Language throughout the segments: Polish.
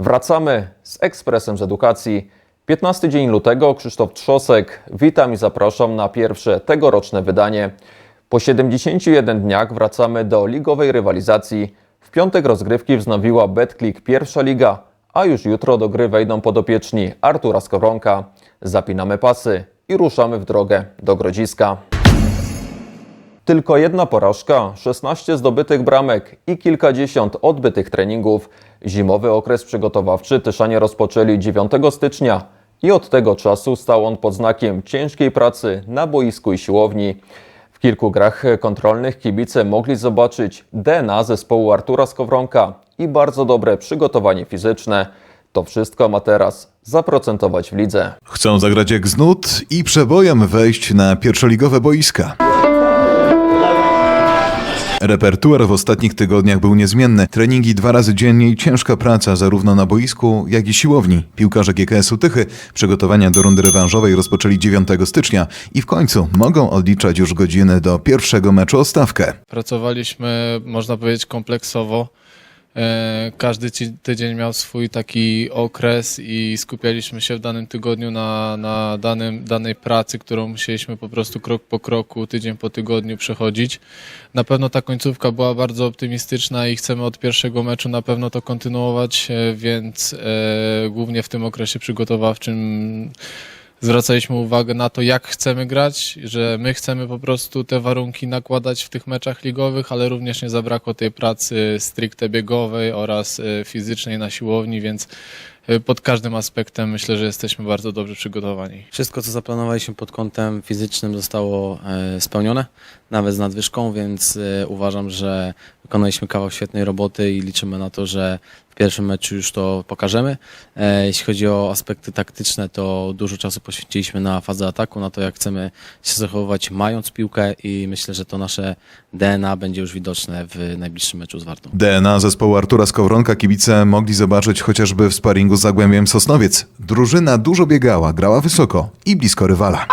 Wracamy z Ekspresem z Edukacji. 15 dzień lutego, Krzysztof Trzosek. Witam i zapraszam na pierwsze tegoroczne wydanie. Po 71 dniach wracamy do ligowej rywalizacji. W piątek rozgrywki wznowiła BetClick pierwsza liga, a już jutro do gry wejdą podopieczni Artura Skowronka. Zapinamy pasy i ruszamy w drogę do Grodziska. Tylko jedna porażka, 16 zdobytych bramek i kilkadziesiąt odbytych treningów. Zimowy okres przygotowawczy Tyszanie rozpoczęli 9 stycznia i od tego czasu stał on pod znakiem ciężkiej pracy na boisku i siłowni. W kilku grach kontrolnych kibice mogli zobaczyć DNA zespołu Artura Skowronka i bardzo dobre przygotowanie fizyczne. To wszystko ma teraz zaprocentować w lidze. Chcą zagrać jak z nut i przebojem wejść na pierwszoligowe boiska. Repertuar w ostatnich tygodniach był niezmienny. Treningi dwa razy dziennie i ciężka praca zarówno na boisku, jak i siłowni. Piłkarze GKS-u Tychy przygotowania do rundy rewanżowej rozpoczęli 9 stycznia i w końcu mogą odliczać już godziny do pierwszego meczu o stawkę. Pracowaliśmy, można powiedzieć, kompleksowo. E, Każdy tydzień miał swój taki okres i skupialiśmy się w danym tygodniu na, na danym, danej pracy, którą musieliśmy po prostu krok po kroku, tydzień po tygodniu przechodzić. Na pewno ta końcówka była bardzo optymistyczna i chcemy od pierwszego meczu na pewno to kontynuować, e, więc e, głównie w tym okresie przygotowawczym zwracaliśmy uwagę na to, jak chcemy grać, że my chcemy po prostu te warunki nakładać w tych meczach ligowych, ale również nie zabrakło tej pracy stricte biegowej oraz e, fizycznej na siłowni, więc e, pod każdym aspektem myślę, że jesteśmy bardzo dobrze przygotowani. Wszystko, co zaplanowaliśmy pod kątem fizycznym, zostało e, spełnione, nawet z nadwyżką, więc e, uważam, że wykonaliśmy kawał świetnej roboty i liczymy na to, że w pierwszym meczu już to pokażemy. E, Jeśli chodzi o aspekty taktyczne, to dużo czasu poświęciliśmy na fazę ataku, na to, jak chcemy się zachowywać mając piłkę i myślę, że to nasze DNA będzie już widoczne w najbliższym meczu z Wartą. DNA zespołu Artura Skowronka kibice mogli zobaczyć chociażby w sparingu z Zagłębiem Sosnowiec. Drużyna dużo biegała, grała wysoko i blisko rywala.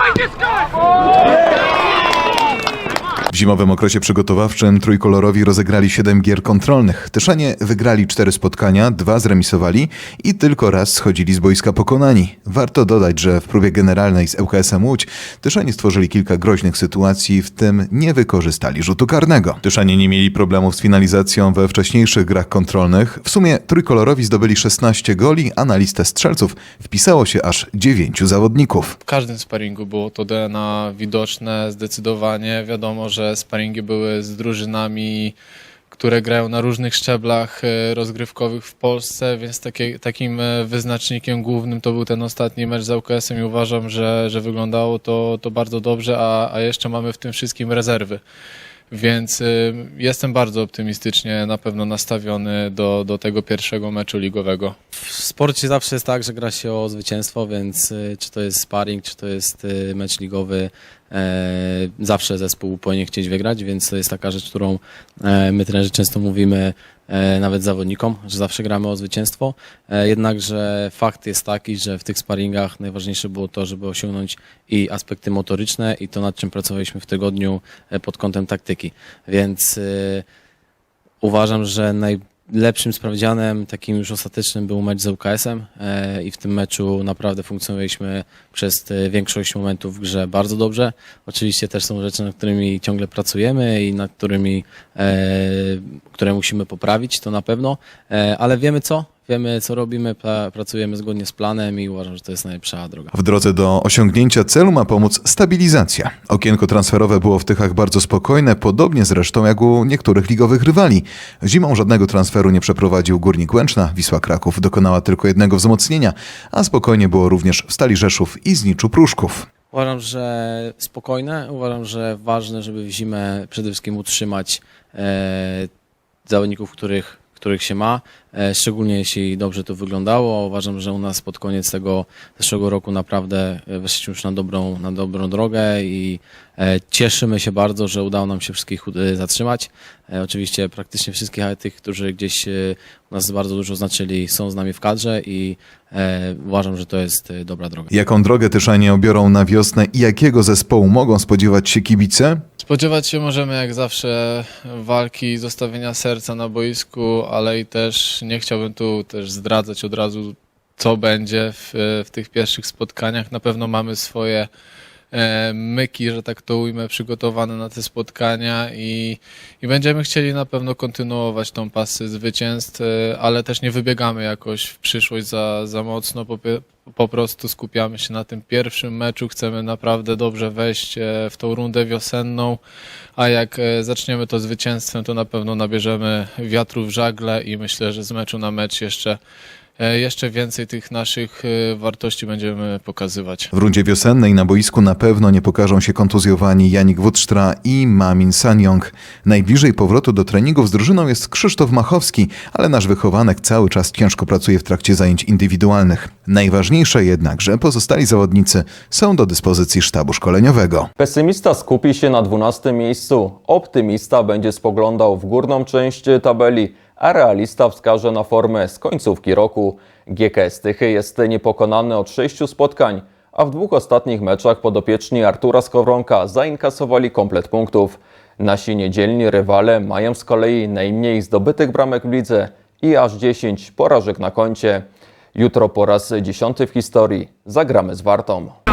W zimowym okresie przygotowawczym trójkolorowi rozegrali 7 gier kontrolnych. Tyszanie wygrali 4 spotkania, 2 zremisowali i tylko raz schodzili z boiska pokonani. Warto dodać, że w próbie generalnej z ŁKS-em Łódź Tyszanie stworzyli kilka groźnych sytuacji, w tym nie wykorzystali rzutu karnego. Tyszanie nie mieli problemów z finalizacją we wcześniejszych grach kontrolnych. W sumie trójkolorowi zdobyli 16 goli, a na listę strzelców wpisało się aż 9 zawodników. W każdym sparingu było to DNA widoczne zdecydowanie. Wiadomo, że sparingi były z drużynami, które grają na różnych szczeblach e, rozgrywkowych w Polsce, więc takie, takim e, wyznacznikiem głównym to był ten ostatni mecz z ŁKS-em i uważam, że, że wyglądało to, to bardzo dobrze, a, a jeszcze mamy w tym wszystkim rezerwy. Więc y, jestem bardzo optymistycznie na pewno nastawiony do, do tego pierwszego meczu ligowego. W sporcie zawsze jest tak, że gra się o zwycięstwo, więc czy to jest sparring, czy to jest mecz ligowy, e, zawsze zespół powinien chcieć wygrać, więc to jest taka rzecz, którą e, my trenerzy często mówimy e, nawet zawodnikom, że zawsze gramy o zwycięstwo. E, jednakże fakt jest taki, że w tych sparingach najważniejsze było to, żeby osiągnąć i aspekty motoryczne i to nad czym pracowaliśmy w tygodniu e, pod kątem taktyki. Więc Uważam, że najlepszym sprawdzianem, takim już ostatecznym, był mecz z ŁKS-em e, i w tym meczu naprawdę funkcjonowaliśmy przez e, większość momentów w grze bardzo dobrze. Oczywiście też są rzeczy, nad którymi ciągle pracujemy i nad którymi, e, które musimy poprawić, to na pewno, ale wiemy co, wiemy co robimy, pra, pracujemy zgodnie z planem i uważam, że to jest najlepsza droga. W drodze do osiągnięcia celu ma pomóc stabilizacja. Okienko transferowe było w Tychach bardzo spokojne, podobnie zresztą jak u niektórych ligowych rywali. Zimą żadnego transferu nie przeprowadził Górnik Łęczna, Wisła Kraków dokonała tylko jednego wzmocnienia, a spokojnie było również w Stali Rzeszów i Zniczu Pruszków. Uważam, że spokojne. Uważam, że ważne, żeby w zimę przede wszystkim utrzymać e, zawodników, których, których się ma, szczególnie jeśli dobrze to wyglądało. Uważam, że u nas pod koniec tego zeszłego roku naprawdę e, weszliśmy już na dobrą, na dobrą drogę i E, Cieszymy się bardzo, że udało nam się wszystkich e, zatrzymać. E, Oczywiście praktycznie wszystkich ale tych, którzy gdzieś e, u nas bardzo dużo znaczyli, są z nami w kadrze i e, uważam, że to jest e, dobra droga. Jaką drogę Tyszanie obiorą na wiosnę i jakiego zespołu mogą spodziewać się kibice? Spodziewać się możemy jak zawsze walki, zostawienia serca na boisku, ale i też nie chciałbym tu też zdradzać od razu, co będzie w, w tych pierwszych spotkaniach. Na pewno mamy swoje e, myki, że tak to ujmę, przygotowane na te spotkania i, i będziemy chcieli na pewno kontynuować tą pasę zwycięstw, e, ale też nie wybiegamy jakoś w przyszłość za, za mocno. Po, po prostu skupiamy się na tym pierwszym meczu. Chcemy naprawdę dobrze wejść e, w tą rundę wiosenną, a jak e, zaczniemy to zwycięstwem, to na pewno nabierzemy wiatru w żagle i myślę, że z meczu na mecz jeszcze, jeszcze więcej tych naszych e, wartości będziemy pokazywać. W rundzie wiosennej na boisku na pewno nie pokażą się kontuzjowani Janik Wudstra i Mamin Sanyong. Najbliżej powrotu do treningów z drużyną jest Krzysztof Machowski, ale nasz wychowanek cały czas ciężko pracuje w trakcie zajęć indywidualnych. Najważniejsze jednak, że pozostali zawodnicy są do dyspozycji sztabu szkoleniowego. Pesymista skupi się na 12 miejscu, optymista będzie spoglądał w górną część tabeli, a realista wskaże na formę z końcówki roku. GKS Tychy jest niepokonany od sześciu spotkań, a w dwóch ostatnich meczach podopieczni Artura Skowronka zainkasowali komplet punktów. Nasi niedzielni rywale mają z kolei najmniej zdobytych bramek w lidze i aż 10 porażek na koncie. Jutro po raz dziesiąty w historii zagramy z Wartą.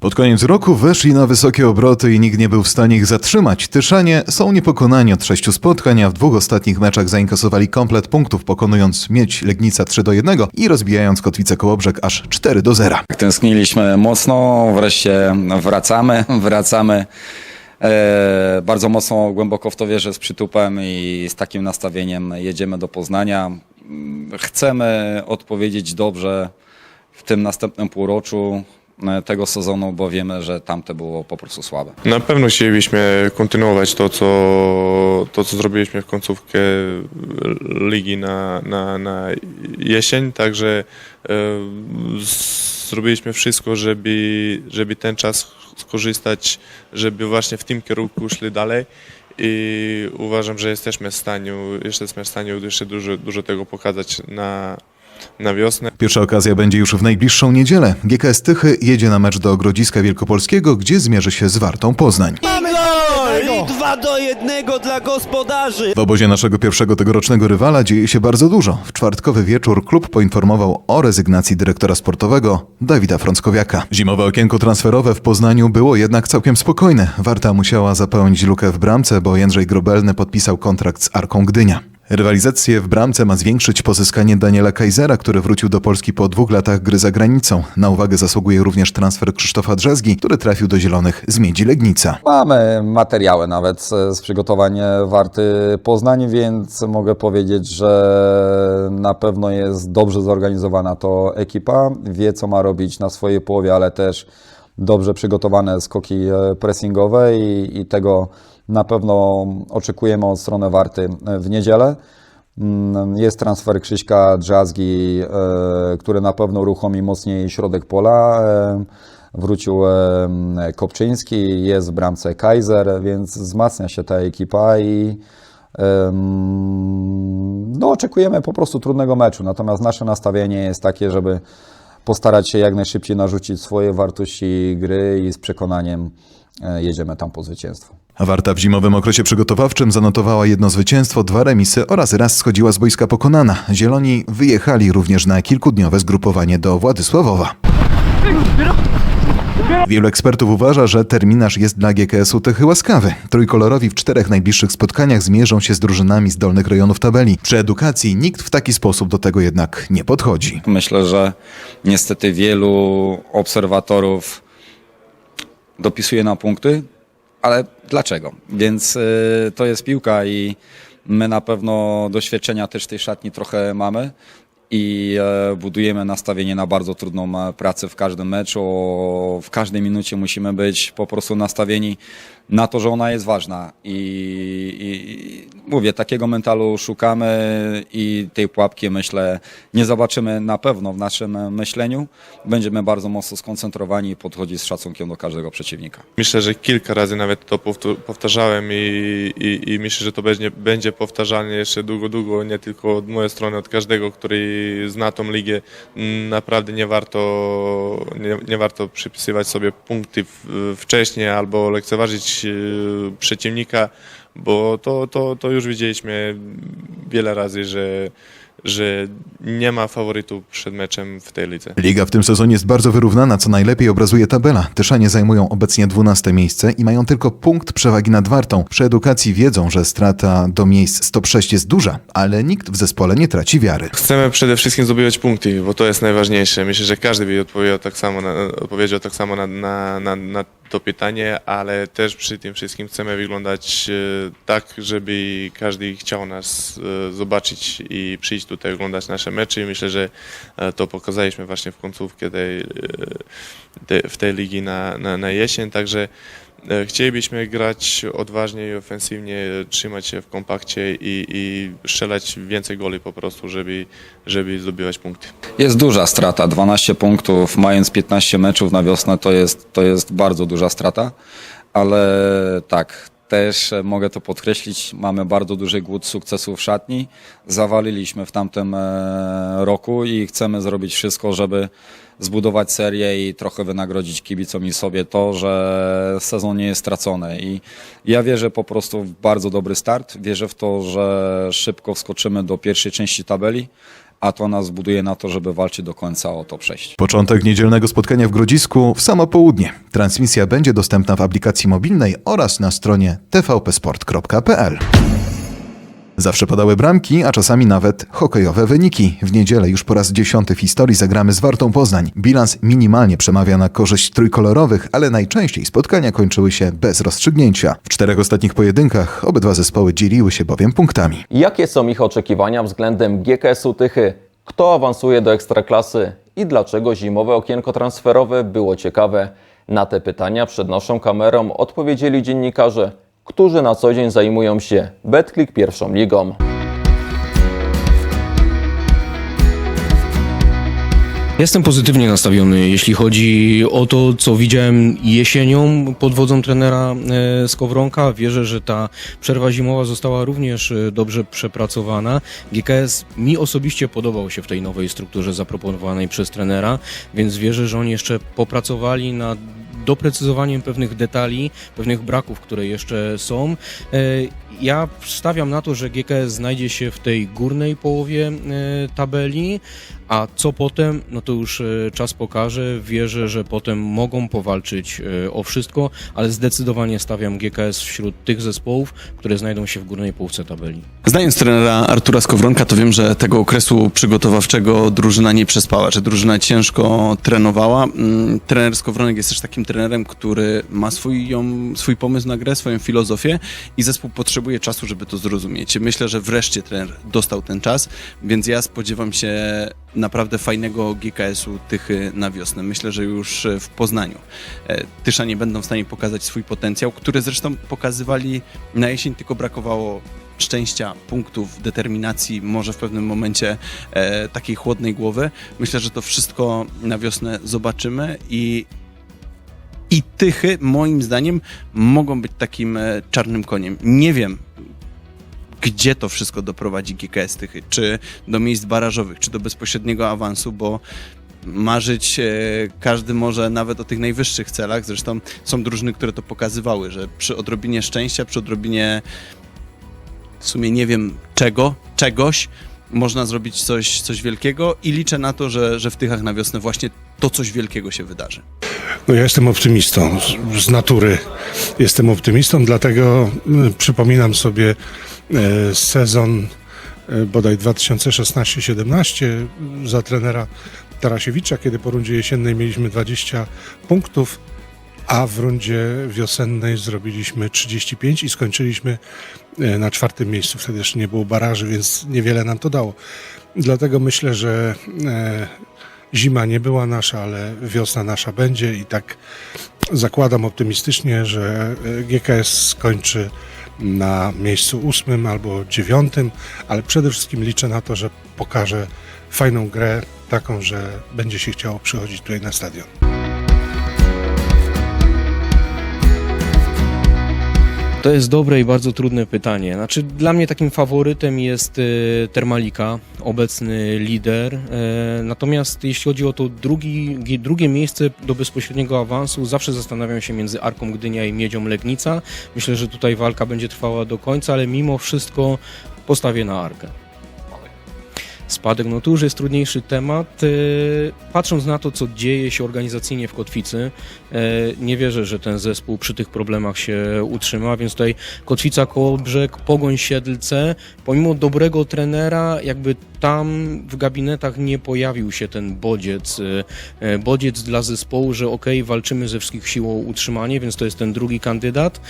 Pod koniec roku weszli na wysokie obroty i nikt nie był w stanie ich zatrzymać. Tyszanie są niepokonani od sześciu spotkań, a w dwóch ostatnich meczach zainkasowali komplet punktów, pokonując Miedź Legnica 3 do 1 i rozbijając Kotwicę Kołobrzeg aż 4 do 0. Tęskniliśmy mocno, wreszcie wracamy, wracamy. E, bardzo mocno, głęboko w to wierzę z przytupem i z takim nastawieniem jedziemy do Poznania. Mm, Chcemy odpowiedzieć dobrze w tym następnym półroczu e, tego sezonu, bo wiemy, że tamte było po prostu słabe. Na pewno chcielibyśmy kontynuować to, co, to, co zrobiliśmy w końcówkę ligi na, na, na jesień, także e, zrobiliśmy wszystko, żeby, żeby ten czas skorzystać, żeby właśnie w tym kierunku szli dalej i uważam, że jesteśmy w stanie, jesteśmy w stanie jeszcze dużo, dużo tego pokazać na, na wiosnę. Pierwsza okazja będzie już w najbliższą niedzielę. GKS Tychy jedzie na mecz do Grodziska Wielkopolskiego, gdzie zmierzy się z Wartą Poznań. Mamy gol! I 2 do 1 dla gospodarzy. W obozie naszego pierwszego tegorocznego rywala dzieje się bardzo dużo. W czwartkowy wieczór klub poinformował o rezygnacji dyrektora sportowego Dawida Frąckowiaka. Zimowe okienko transferowe w Poznaniu było jednak całkiem spokojne. Warta musiała zapełnić lukę w bramce, bo Jędrzej Grobelny podpisał kontrakt z Arką Gdynia. Rywalizację w bramce ma zwiększyć pozyskanie Daniela Kajzera, który wrócił do Polski po dwóch latach gry za granicą. Na uwagę zasługuje również transfer Krzysztofa Drzezgi, który trafił do Zielonych z Miedzi Legnica. Mamy materiały nawet z, przygotowań Warty Poznań, więc mogę powiedzieć, że na pewno jest dobrze zorganizowana to ekipa. Wie, co ma robić na swojej połowie, ale też dobrze przygotowane skoki e, pressingowe i, i tego na pewno oczekujemy od strony Warty w niedzielę. Mm, Jest transfer Krzyśka Drzazgi, e, który na pewno uruchomi mocniej środek pola. E, Wrócił e, Kopczyński, jest w bramce Kaiser, więc wzmacnia się ta ekipa i no, oczekujemy po prostu trudnego meczu. Natomiast nasze nastawienie jest takie, żeby postarać się jak najszybciej narzucić swoje wartości gry i z przekonaniem e, jedziemy tam po zwycięstwo. Warta w zimowym okresie przygotowawczym zanotowała jedno zwycięstwo, dwa remisy oraz raz schodziła z boiska pokonana. Zieloni wyjechali również na kilkudniowe zgrupowanie do Władysławowa. Wielu ekspertów uważa, że terminarz jest dla GKS-u Tychy łaskawy. Trójkolorowi w czterech najbliższych spotkaniach zmierzą się z drużynami z dolnych rejonów tabeli. Przy edukacji nikt w taki sposób do tego jednak nie podchodzi. Myślę, że niestety wielu obserwatorów dopisuje na punkty, ale dlaczego? Więc y, to jest piłka i my na pewno doświadczenia też tej szatni trochę mamy i e, budujemy nastawienie na bardzo trudną e, pracę w każdym meczu. W każdej minucie musimy być po prostu nastawieni na to, że ona jest ważna. I, i, mówię, takiego mentalu szukamy i tej pułapki myślę nie zobaczymy na pewno w naszym e, myśleniu. Będziemy bardzo mocno skoncentrowani i podchodzić z szacunkiem do każdego przeciwnika. Myślę, że kilka razy nawet to powtarzałem i, i, i myślę, że to będzie, będzie powtarzane jeszcze długo, długo, nie tylko od mojej strony, od każdego, który zna tą ligę. Mm, Naprawdę nie warto, nie, nie warto przypisywać sobie punkty wcześniej albo lekceważyć e, przeciwnika, bo to, to, to już widzieliśmy wiele razy, że, że nie ma faworytu przed meczem w tej lidze. Liga w tym sezonie jest bardzo wyrównana, co najlepiej obrazuje tabela. Tyszanie zajmują obecnie 12 miejsce i mają tylko punkt przewagi nad Wartą. Przy edukacji wiedzą, że strata do miejsc stop 6 jest duża, ale nikt w zespole nie traci wiary. Chcemy przede wszystkim zdobywać punkty, bo to jest najważniejsze. Myślę, że każdy by odpowiedział tak samo na, odpowiedział tak samo na, na, na, na to pytanie, ale też przy tym wszystkim chcemy wyglądać e, tak, żeby każdy chciał nas e, zobaczyć i przyjść tutaj oglądać nasze mecze. I myślę, że e, to pokazaliśmy właśnie w końcówkę tej, te, w tej ligi na, na, na jesień, także Chcielibyśmy grać odważnie i ofensywnie, trzymać się w kompakcie i, i strzelać więcej goli po prostu, żeby, żeby zdobywać punkty. Jest duża strata, 12 punktów, mając 15 meczów na wiosnę, to jest, to jest bardzo duża strata, ale tak, też e, mogę to podkreślić, mamy bardzo duży głód sukcesu w szatni. Zawaliliśmy w tamtym e, roku i chcemy zrobić wszystko, żeby zbudować serię i trochę wynagrodzić kibicom i sobie to, że sezon nie jest stracony. I ja wierzę po prostu w bardzo dobry start. Wierzę w to, że szybko wskoczymy do pierwszej części tabeli, a to nas buduje na to, żeby walczyć do końca o to przejść. Początek niedzielnego spotkania w Grodzisku w samo południe. Transmisja będzie dostępna w aplikacji mobilnej oraz na stronie tvpsport.pl. Zawsze padały bramki, a czasami nawet hokejowe wyniki. W niedzielę już po raz dziesiąty w historii zagramy z Wartą Poznań. Bilans minimalnie przemawia na korzyść trójkolorowych, ale najczęściej spotkania kończyły się bez rozstrzygnięcia. W czterech ostatnich pojedynkach obydwa zespoły dzieliły się bowiem punktami. Jakie są ich oczekiwania względem GKS-u Tychy? Kto awansuje do Ekstraklasy i dlaczego zimowe okienko transferowe było ciekawe? Na te pytania przed naszą kamerą odpowiedzieli dziennikarze, którzy na co dzień zajmują się BetClick pierwszą ligą. Jestem pozytywnie nastawiony, jeśli chodzi o to, co widziałem jesienią pod wodzą trenera e, Skowronka. Wierzę, że ta przerwa zimowa została również e, dobrze przepracowana. GKS mi osobiście podobał się w tej nowej strukturze zaproponowanej przez trenera, więc wierzę, że oni jeszcze popracowali nad doprecyzowaniem pewnych detali, pewnych braków, które jeszcze są. E, Ja stawiam na to, że GKS znajdzie się w tej górnej połowie e, tabeli, a co potem, no to już e, czas pokaże. Wierzę, że potem mogą powalczyć e, o wszystko, ale zdecydowanie stawiam GKS wśród tych zespołów, które znajdą się w górnej połówce tabeli. Znając trenera Artura Skowronka, to wiem, że tego okresu przygotowawczego drużyna nie przespała, że drużyna ciężko trenowała. Mm, Trener Skowronek jest też takim trenerem, który ma swój, swój pomysł na grę, swoją filozofię i zespół potrzebuje czasu, żeby to zrozumieć. Myślę, że wreszcie trener dostał ten czas, więc ja spodziewam się naprawdę fajnego GKS-u Tychy na wiosnę. Myślę, że już w Poznaniu. E, Tyszanie będą w stanie pokazać swój potencjał, który zresztą pokazywali na jesień, tylko brakowało szczęścia, punktów, determinacji, może w pewnym momencie e, takiej chłodnej głowy. Myślę, że to wszystko na wiosnę zobaczymy i i Tychy, moim zdaniem, mogą być takim e, czarnym koniem. Nie wiem, gdzie to wszystko doprowadzi GKS Tychy. Czy do miejsc barażowych, czy do bezpośredniego awansu, bo marzyć e, każdy może nawet o tych najwyższych celach. Zresztą są drużyny, które to pokazywały, że przy odrobinie szczęścia, przy odrobinie w sumie nie wiem czego, czegoś, można zrobić coś, coś wielkiego i liczę na to, że, że w Tychach na wiosnę właśnie to coś wielkiego się wydarzy. No ja jestem optymistą z, natury. Jestem optymistą, dlatego y, przypominam sobie e, sezon e, bodaj 2016-17 za trenera Tarasiewicza, kiedy po rundzie jesiennej mieliśmy 20 punktów, a w rundzie wiosennej zrobiliśmy 35 i skończyliśmy na czwartym miejscu. Wtedy jeszcze nie było baraży, więc niewiele nam to dało. Dlatego myślę, że zima nie była nasza, ale wiosna nasza będzie i tak zakładam optymistycznie, że e, GKS skończy na miejscu ósmym albo dziewiątym, ale przede wszystkim liczę na to, że pokaże fajną grę, taką, że będzie się chciało przychodzić tutaj na stadion. To jest dobre i bardzo trudne pytanie. Znaczy, dla mnie takim faworytem jest e, Termalika, obecny lider. E, Natomiast jeśli chodzi o to drugi, gie- drugie miejsce do bezpośredniego awansu, zawsze zastanawiam się między Arką Gdynia i Miedzią Legnica. Myślę, że tutaj walka będzie trwała do końca, ale mimo wszystko postawię na Arkę. Spadek, no to już jest trudniejszy temat. E, Patrząc na to, co dzieje się organizacyjnie w Kotwicy, e, nie wierzę, że ten zespół przy tych problemach się utrzyma, więc tutaj Kotwica, Kołobrzeg, Pogoń, Siedlce, pomimo dobrego trenera, jakby tam w gabinetach nie pojawił się ten bodziec, e, bodziec dla zespołu, że ok, walczymy ze wszystkich sił o utrzymanie, więc to jest ten drugi kandydat.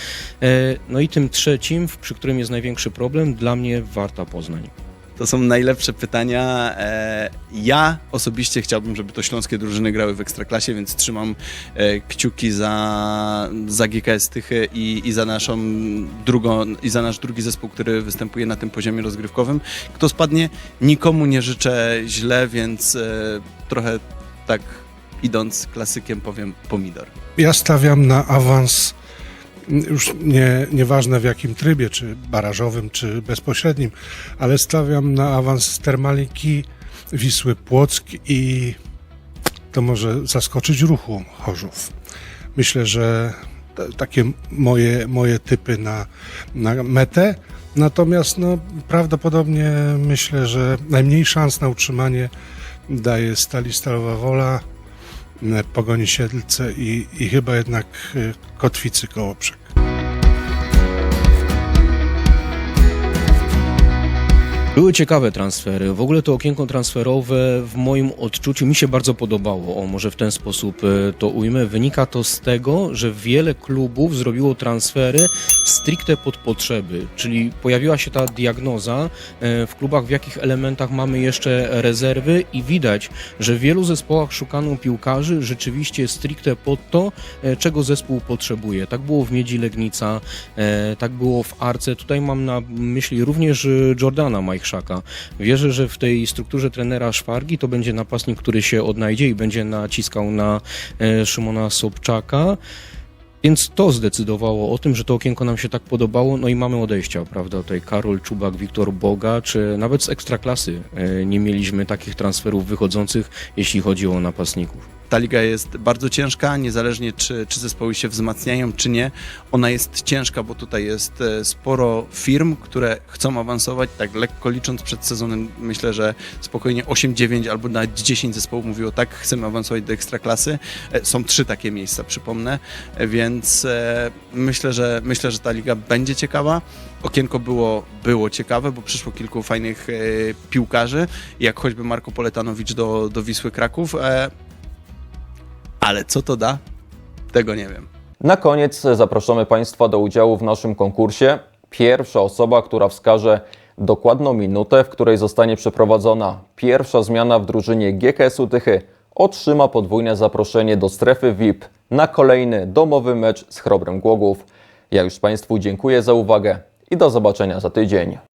No i tym trzecim, przy którym jest największy problem, dla mnie Warta Poznań. To są najlepsze pytania. E, Ja osobiście chciałbym, żeby to śląskie drużyny grały w Ekstraklasie, więc trzymam e, kciuki za, za GKS Tychy i, i za naszą drugą, i za nasz drugi zespół, który występuje na tym poziomie rozgrywkowym. Kto spadnie, nikomu nie życzę źle, więc e, trochę tak idąc klasykiem powiem pomidor. Ja stawiam na awans już nie, nieważne w jakim trybie, czy barażowym, czy bezpośrednim, ale stawiam na awans Termaliki, Wisły Płock i to może zaskoczyć ruchu Chorzów. Myślę, że takie moje, moje typy na, na metę. Natomiast no, prawdopodobnie myślę, że najmniej szans na utrzymanie daje Stali Stalowa Wola, Pogoni Siedlce i, i chyba jednak y, Kotwicy Kołobrzeg. Były ciekawe transfery. W ogóle to okienko transferowe w moim odczuciu mi się bardzo podobało. O, może w ten sposób e, to ujmę. Wynika to z tego, że wiele klubów zrobiło transfery stricte pod potrzeby, czyli pojawiła się ta diagnoza e, w klubach, w jakich elementach mamy jeszcze rezerwy i widać, że w wielu zespołach szukano piłkarzy rzeczywiście stricte pod to, e, czego zespół potrzebuje. Tak było w Miedzi Legnica, tak było w Arce. Tutaj mam na myśli również e, Majchrzaka. Wierzę, że w tej strukturze trenera Szwargi to będzie napastnik, który się odnajdzie i będzie naciskał na e, Szymona Sobczaka. Więc to zdecydowało o tym, że to okienko nam się tak podobało, no i mamy odejścia, prawda? Tutaj Karol Czubak, Wiktor Boga, czy nawet z ekstraklasy e, nie mieliśmy takich transferów wychodzących, jeśli chodzi o napastników. Ta liga jest bardzo ciężka, niezależnie czy, czy zespoły się wzmacniają, czy nie. Ona jest ciężka, bo tutaj jest e, sporo firm, które chcą awansować. Tak lekko licząc przed sezonem, myślę, że spokojnie 8-9 albo nawet 10 zespołów mówiło tak, chcemy awansować do ekstraklasy. E, Są trzy takie miejsca, przypomnę, E, więc myślę, że myślę, że ta liga będzie ciekawa. Okienko było, było ciekawe, bo przyszło kilku fajnych piłkarzy, jak choćby Marko Poletanowicz do, do Wisły Kraków. Ale co to da? Tego nie wiem. Na koniec zapraszamy Państwa do udziału w naszym konkursie. Pierwsza osoba, która wskaże dokładną minutę, w której zostanie przeprowadzona pierwsza zmiana w drużynie GKS-u Tychy, otrzyma podwójne zaproszenie do strefy VIP na kolejny domowy mecz z Chrobrem Głogów. Ja już Państwu dziękuję za uwagę i do zobaczenia za tydzień.